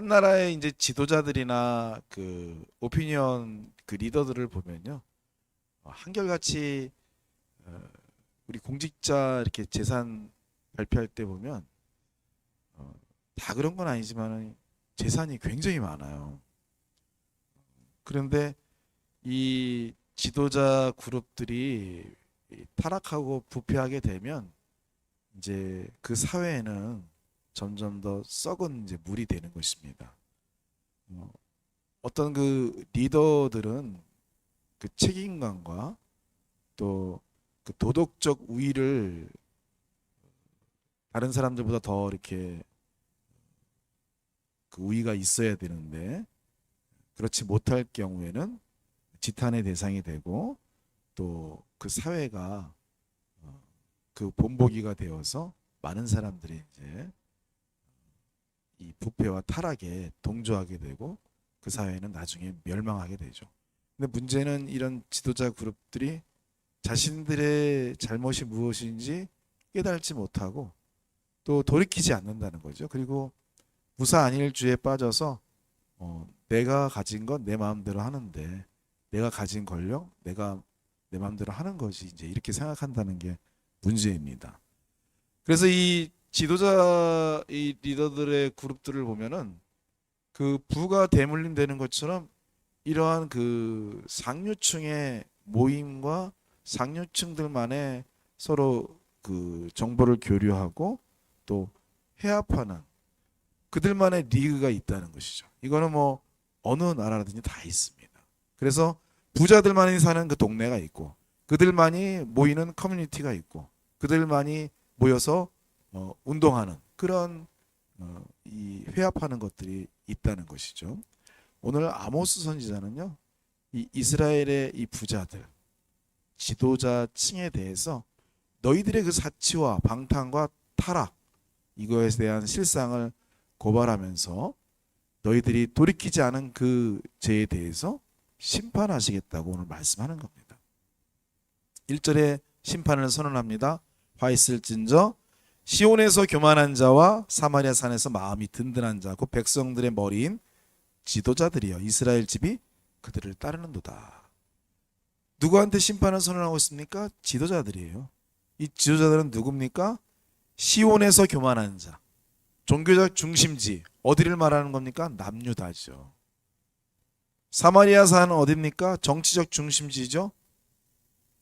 한 나라의 이제 지도자들이나 그 오피니언 그 리더들을 보면요. 어, 한결같이 어, 우리 공직자 이렇게 재산 발표할 때 보면 어, 다 그런 건 아니지만 재산이 굉장히 많아요. 그런데 이 지도자 그룹들이 이 타락하고 부패하게 되면 이제 그 사회에는 점점 더 썩은 이제 물이 되는 것입니다. 어, 어떤 그 리더들은 그 책임감과 또 그 도덕적 우위를 다른 사람들보다 더 이렇게 그 우위가 있어야 되는데 그렇지 못할 경우에는 지탄의 대상이 되고 또 그 사회가 어, 그 본보기가 되어서 많은 사람들이 이제 이 부패와 타락에 동조하게 되고 그 사회는 나중에 멸망하게 되죠. 근데 문제는 이런 지도자 그룹들이 자신들의 잘못이 무엇인지 깨달지 못하고 또 돌이키지 않는다는 거죠. 그리고 무사 안일주에 빠져서 어, 내가 가진 건 내 마음대로 하는데 내가 가진 권력 내가 내 마음대로 하는 것이 이제 이렇게 생각한다는 게 문제입니다. 그래서 이 지도자 이 리더들의 그룹들을 보면은 그 부가 대물림 되는 것처럼 이러한 그 상류층의 모임과 상류층들만의 서로 그 정보를 교류하고 또 해합하는 그들만의 리그가 있다는 것이죠. 이거는 뭐 어느 나라든지 다 있습니다. 그래서 부자들만이 사는 그 동네가 있고 그들만이 모이는 커뮤니티가 있고 그들만이 모여서 어, 운동하는 그런 어, 이 회합하는 것들이 있다는 것이죠. 오늘 아모스 선지자는요, 이 이스라엘의 이 부자들, 지도자층에 대해서 너희들의 그 사치와 방탕과 타락 이거에 대한 실상을 고발하면서 너희들이 돌이키지 않은 그 죄에 대해서 심판하시겠다고 오늘 말씀하는 겁니다. 1절에 심판을 선언합니다. 화 있을진저 시온에서 교만한 자와 사마리아 산에서 마음이 든든한 자고 백성들의 머리인 지도자들이여 이스라엘 집이 그들을 따르는도다. 누구한테 심판을 선언하고 있습니까? 지도자들이에요. 이 지도자들은 누굽니까? 시온에서 교만한 자. 종교적 중심지 어디를 말하는 겁니까? 남유다죠. 사마리아 산 어딥니까? 정치적 중심지죠.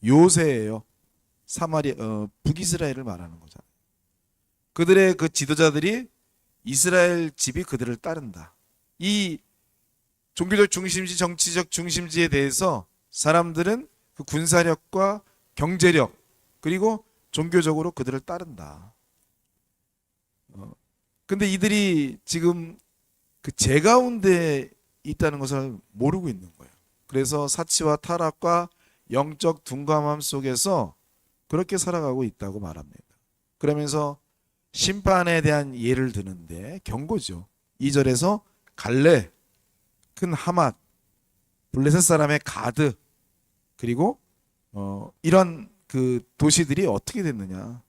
요새예요. 사마리 어, 북이스라엘을 말하는 거잖아요. 그들의 그 지도자들이 이스라엘 집이 그들을 따른다. 이 종교적 중심지, 정치적 중심지에 대해서 사람들은 그 군사력과 경제력 그리고 종교적으로 그들을 따른다. 어, 근데 이들이 지금 그 제 가운데 있다는 것을 모르고 있는 거예요. 그래서 사치와 타락과 영적 둔감함 속에서 그렇게 살아가고 있다고 말합니다. 그러면서 심판에 대한 예를 드는데 경고죠. 2절에서 갈레, 큰 하맛, 블레셋 사람의 가드, 그리고 어, 이런 그 도시들이 어떻게 됐느냐?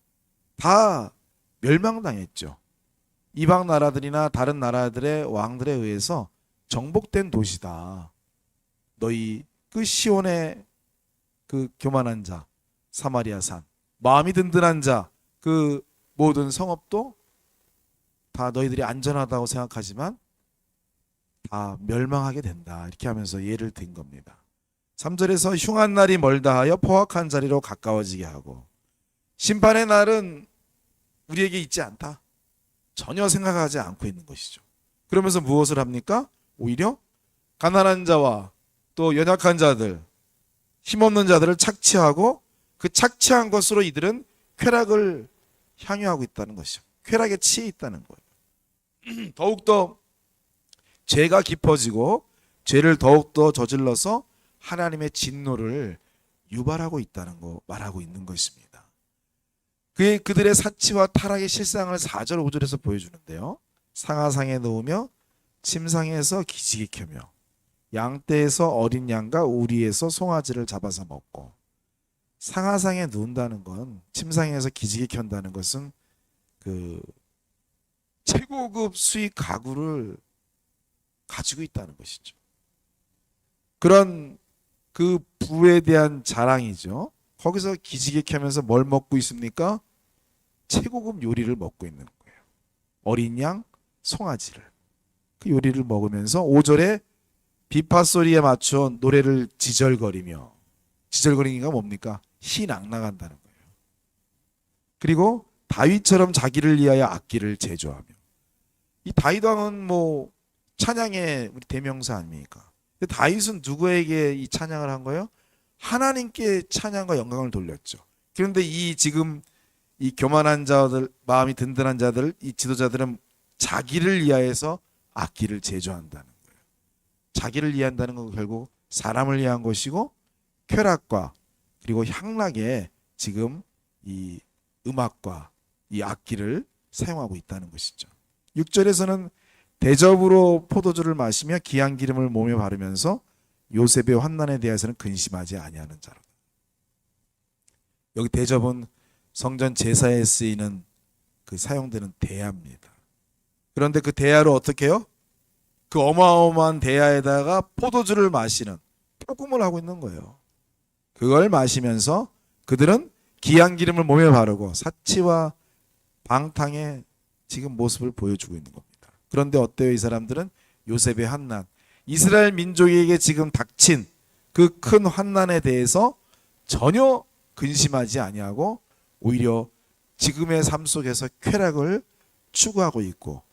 다 멸망당했죠. 이방 나라들이나 다른 나라들의 왕들에 의해서 정복된 도시다. 너희 그 시온의 그 교만한 자, 사마리아 산, 마음이 든든한 자, 그 모든 성읍도 다 너희들이 안전하다고 생각하지만 다 멸망하게 된다. 이렇게 하면서 예를 든 겁니다. 3절에서 흉한 날이 멀다 하여 포악한 자리로 가까워지게 하고 심판의 날은 우리에게 있지 않다. 전혀 생각하지 않고 있는 것이죠. 그러면서 무엇을 합니까? 오히려 가난한 자와 또 연약한 자들, 힘없는 자들을 착취하고 그 착취한 것으로 이들은 쾌락을 향유하고 있다는 것이죠. 쾌락에 치에 있다는 거예요. 더욱더 죄가 깊어지고 죄를 더욱더 저질러서 하나님의 진노를 유발하고 있다는 거 말하고 있는 것입니다. 그의 그들의 사치와 타락의 실상을 4절 5절에서 보여주는데요. 상하상에 놓으며 침상에서 기지개 켜며 양떼에서 어린 양과 우리에서 송아지를 잡아서 먹고 상하상에 누운다는 건 침상에서 기지개 켠다는 것은 그 최고급 수익 가구를 가지고 있다는 것이죠. 그런 그 부에 대한 자랑이죠. 거기서 기지개 켜면서 뭘 먹고 있습니까? 최고급 요리를 먹고 있는 거예요. 어린 양 송아지를 그 요리를 먹으면서 5절에 비파 소리에 맞춰 노래를 지절거리며 지절거리기가 뭡니까? 희낙낙한다는 거예요. 그리고 다윗처럼 자기를 위하여 악기를 제조하며 이 다윗 왕은 뭐 찬양의 우리 대명사 아닙니까? 근데 다윗은 누구에게 이 찬양을 한 거예요? 하나님께 찬양과 영광을 돌렸죠. 그런데 이 지금 이 교만한 자들, 마음이 든든한 자들, 이 지도자들은 자기를 위하여서 악기를 제조한다는 거예요. 자기를 위한다는 건 결국 사람을 위한 것이고 쾌락과 그리고 향락에 지금 이 음악과 이 악기를 사용하고 있다는 것이죠. 6절에서는 대접으로 포도주를 마시며 기한 기름을 몸에 바르면서 요셉의 환난에 대해서는 근심하지 아니하는 자로. 여기 대접은 성전 제사에 쓰이는 그 사용되는 대야입니다. 그런데 그 대야를 어떻게 해요? 그 어마어마한 대야에다가 포도주를 마시는 포금을 하고 있는 거예요. 그걸 마시면서 그들은 기한 기름을 몸에 바르고 사치와 방탕의 지금 모습을 보여주고 있는 겁니다. 그런데 어때요? 이 사람들은 요셉의 환난, 이스라엘 민족에게 지금 닥친 그 큰 환난에 대해서 전혀 근심하지 아니하고 오히려 지금의 삶 속에서 쾌락을 추구하고 있고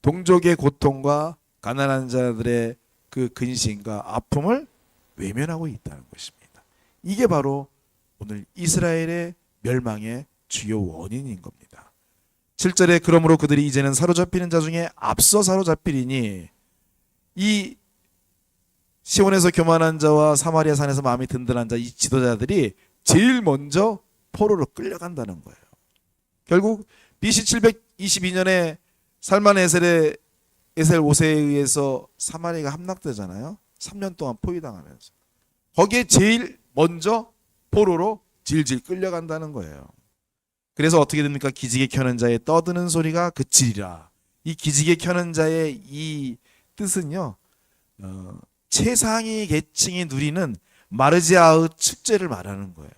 동족의 고통과 가난한 자들의 그 근심과 아픔을 외면하고 있다는 것입니다. 이게 바로 오늘 이스라엘의 멸망의 주요 원인인 겁니다. 7절에 그러므로 그들이 이제는 사로잡히는 자 중에 앞서 사로잡히리니 이 시온에서 교만한 자와 사마리아 산에서 마음이 든든한 자 이 지도자들이 제일 먼저 포로로 끌려간다는 거예요. 결국 BC 722년에 살만 에셀의 에셀 5세에 의해서 사마리아가 함락되잖아요. 3년 동안 포위당하면서 거기에 제일 먼저 포로로 질질 끌려간다는 거예요. 그래서 어떻게 됩니까? 기지개 켜는 자의 떠드는 소리가 그치리라. 이 기지개 켜는 자의 이 뜻은요. 어, 최상위 계층이 누리는 마르지아의 축제를 말하는 거예요.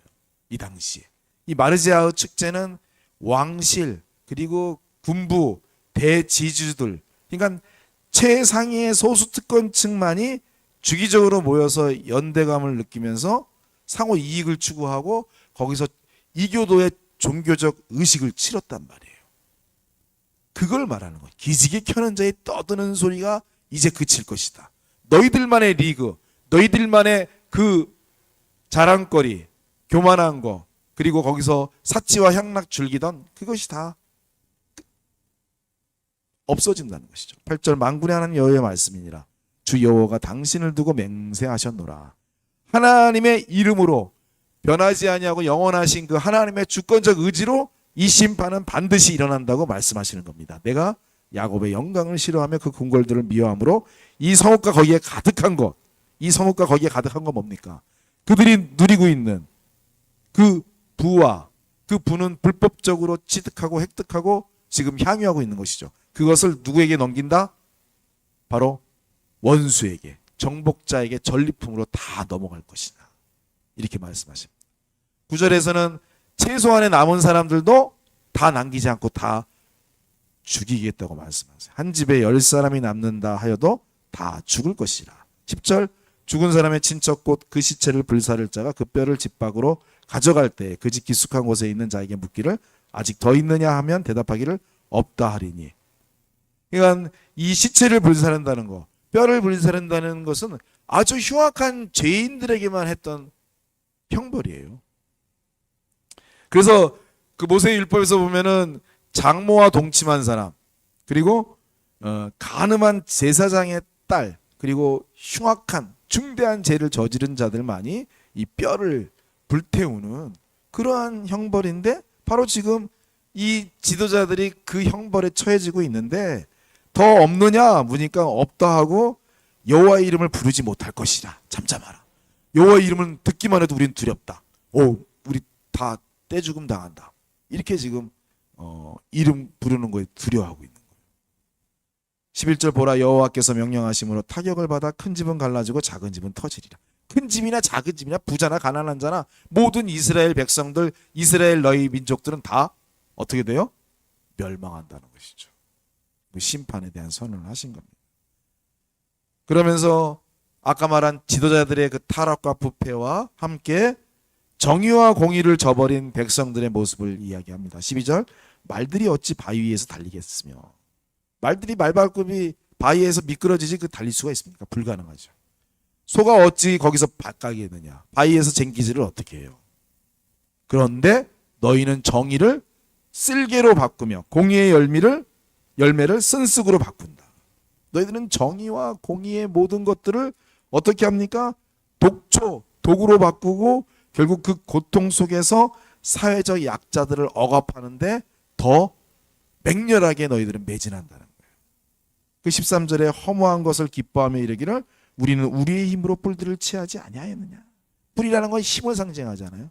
이 당시에. 이 마르지아의 축제는 왕실 그리고 군부 대지주들 그러니까 최상위의 소수 특권층만이 주기적으로 모여서 연대감을 느끼면서 상호 이익을 추구하고 거기서 이교도의 종교적 의식을 치렀단 말이에요. 그걸 말하는 거예요. 기지개 켜는 자의 떠드는 소리가 이제 그칠 것이다. 너희들만의 리그, 너희들만의 그 자랑거리, 교만한 거, 그리고 거기서 사치와 향락 즐기던 그것이 다 없어진다는 것이죠. 8절 만군의 하나님 여호와의 말씀이니라. 주 여호와가 당신을 두고 맹세하셨노라. 하나님의 이름으로 변하지 아니하고 영원하신 그 하나님의 주권적 의지로 이 심판은 반드시 일어난다고 말씀하시는 겁니다. 내가 야곱의 영광을 싫어하며 그 궁궐들을 미워함으로 이 성읍과 거기에 가득한 것, 이 성읍과 거기에 가득한 건 뭡니까? 그들이 누리고 있는 그 부와 그 부는 불법적으로 취득하고 획득하고 지금 향유하고 있는 것이죠. 그것을 누구에게 넘긴다? 바로 원수에게, 정복자에게 전리품으로 다 넘어갈 것이다. 이렇게 말씀하십니다. 구절에서는 최소한의 남은 사람들도 다 남기지 않고 다 죽이겠다고 말씀하세요. 한 집에 열 사람이 남는다 하여도 다 죽을 것이라. 10절 죽은 사람의 친척 곧 그 시체를 불사를 자가 그 뼈를 집 밖으로 가져갈 때 그집 깊숙한 곳에 있는 자에게 묻기를 아직 더 있느냐 하면 대답하기를 없다 하리니. 그러니까 이 시체를 불사른다는 거, 뼈를 불사른다는 것은 아주 흉악한 죄인들에게만 했던 형벌이에요. 그래서 그 모세 율법에서 보면은 장모와 동침한 사람 그리고 어, 가늠한 제사장의 딸 그리고 흉악한 중대한 죄를 저지른 자들만이 이 뼈를 불태우는 그러한 형벌인데 바로 지금 이 지도자들이 그 형벌에 처해지고 있는데 더 없느냐 묻니까 없다 하고 여호와의 이름을 부르지 못할 것이라 잠잠하라 여호와의 이름을 듣기만 해도 우리는 두렵다 오 우리 다 떼죽음 당한다 이렇게 지금 어, 이름 부르는 거에 두려워하고 있는 거예요. 11절 보라 여호와께서 명령하심으로 타격을 받아 큰 집은 갈라지고 작은 집은 터지리라. 큰 집이나 작은 집이나 부자나 가난한 자나 모든 이스라엘 백성들 이스라엘 너희 민족들은 다 어떻게 돼요? 멸망한다는 것이죠. 그 심판에 대한 선언을 하신 겁니다. 그러면서 아까 말한 지도자들의 그 타락과 부패와 함께 정의와 공의를 저버린 백성들의 모습을 이야기합니다. 12절 말들이 어찌 바위 위에서 달리겠으며 말들이 말발굽이 바위에서 미끄러지지 그 달릴 수가 있습니까? 불가능하죠. 소가 어찌 거기서 바가겠느냐? 바위에서 쟁기질을 어떻게 해요? 그런데 너희는 정의를 쓸개로 바꾸며 공의의 열매를 열매를 쓴쑥으로 바꾼다. 너희들은 정의와 공의의 모든 것들을 어떻게 합니까? 독초, 독으로 바꾸고 결국 그 고통 속에서 사회적 약자들을 억압하는데 더 맹렬하게 너희들은 매진한다는 거예요. 그 13절에 허무한 것을 기뻐하며 이르기를 우리는 우리의 힘으로 뿔들을 취하지 아니하였느냐. 뿔이라는 건 힘을 상징하잖아요.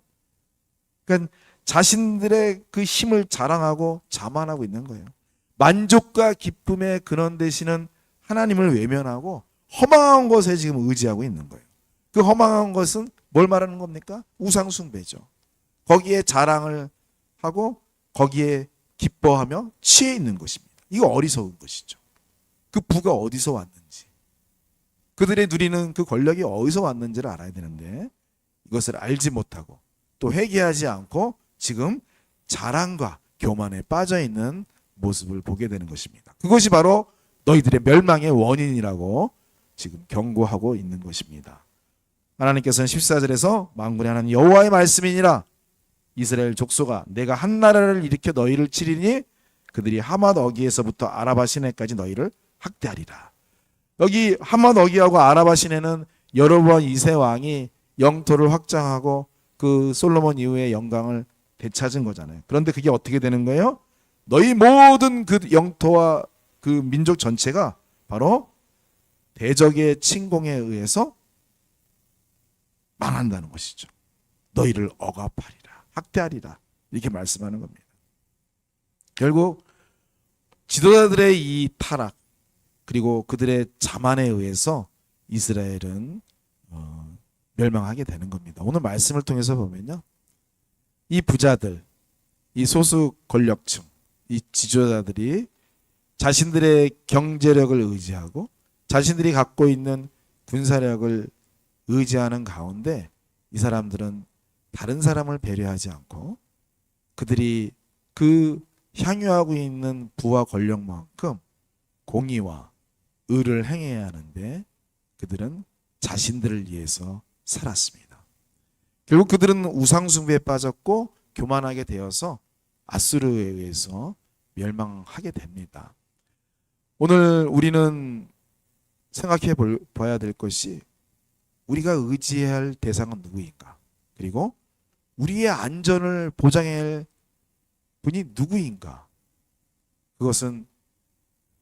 그러니까 자신들의 그 힘을 자랑하고 자만하고 있는 거예요. 만족과 기쁨의 근원 되시는 하나님을 외면하고 허망한 것에 지금 의지하고 있는 거예요. 그 허망한 것은 뭘 말하는 겁니까? 우상숭배죠. 거기에 자랑을 하고 거기에 기뻐하며 취해 있는 것입니다. 이거 어리석은 것이죠. 그 부가 어디서 왔는지, 그들의 누리는 그 권력이 어디서 왔는지를 알아야 되는데 이것을 알지 못하고 또 회개하지 않고 지금 자랑과 교만에 빠져 있는 모습을 보게 되는 것입니다. 그것이 바로 너희들의 멸망의 원인이라고 지금 경고하고 있는 것입니다. 하나님께서는 14절에서 만군의 하나님 여호와의 말씀이니라 이스라엘 족속아 내가 한 나라를 일으켜 너희를 치리니 그들이 하맛 어기에서부터 아라바 시내까지 너희를 학대하리라. 여기 하맛 어기하고 아라바 시내는 여로보암 2세 왕이 영토를 확장하고 그 솔로몬 이후의 영광을 되찾은 거잖아요. 그런데 그게 어떻게 되는 거예요? 너희 모든 그 영토와 그 민족 전체가 바로 대적의 침공에 의해서 망한다는 것이죠. 너희를 억압하리라, 학대하리라 이렇게 말씀하는 겁니다. 결국 지도자들의 이 타락 그리고 그들의 자만에 의해서 이스라엘은 어, 멸망하게 되는 겁니다. 오늘 말씀을 통해서 보면요, 이 부자들, 이 소수 권력층, 이 지도자들이 자신들의 경제력을 의지하고 자신들이 갖고 있는 군사력을 의지하는 가운데 이 사람들은 다른 사람을 배려하지 않고 그들이 그 향유하고 있는 부와 권력만큼 공의와 의를 행해야 하는데 그들은 자신들을 위해서 살았습니다. 결국 그들은 우상숭배에 빠졌고 교만하게 되어서 아수르에 의해서 멸망하게 됩니다. 오늘 우리는 생각해 볼, 봐야 될 것이 우리가 의지해야 할 대상은 누구인가? 그리고 우리의 안전을 보장해야 할 분이 누구인가? 그것은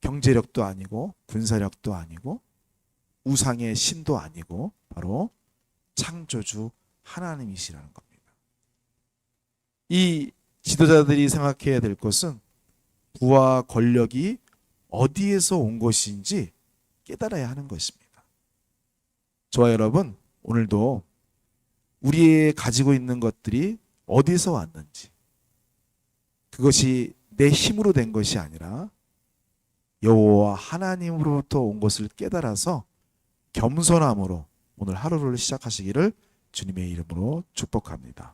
경제력도 아니고 군사력도 아니고 우상의 신도 아니고 바로 창조주 하나님이시라는 겁니다. 이 지도자들이 생각해야 될 것은 부와 권력이 어디에서 온 것인지 깨달아야 하는 것입니다. 저와 여러분, 오늘도 우리의 가지고 있는 것들이 어디서 왔는지, 그것이 내 힘으로 된 것이 아니라 여호와 하나님으로부터 온 것을 깨달아서 겸손함으로 오늘 하루를 시작하시기를 주님의 이름으로 축복합니다.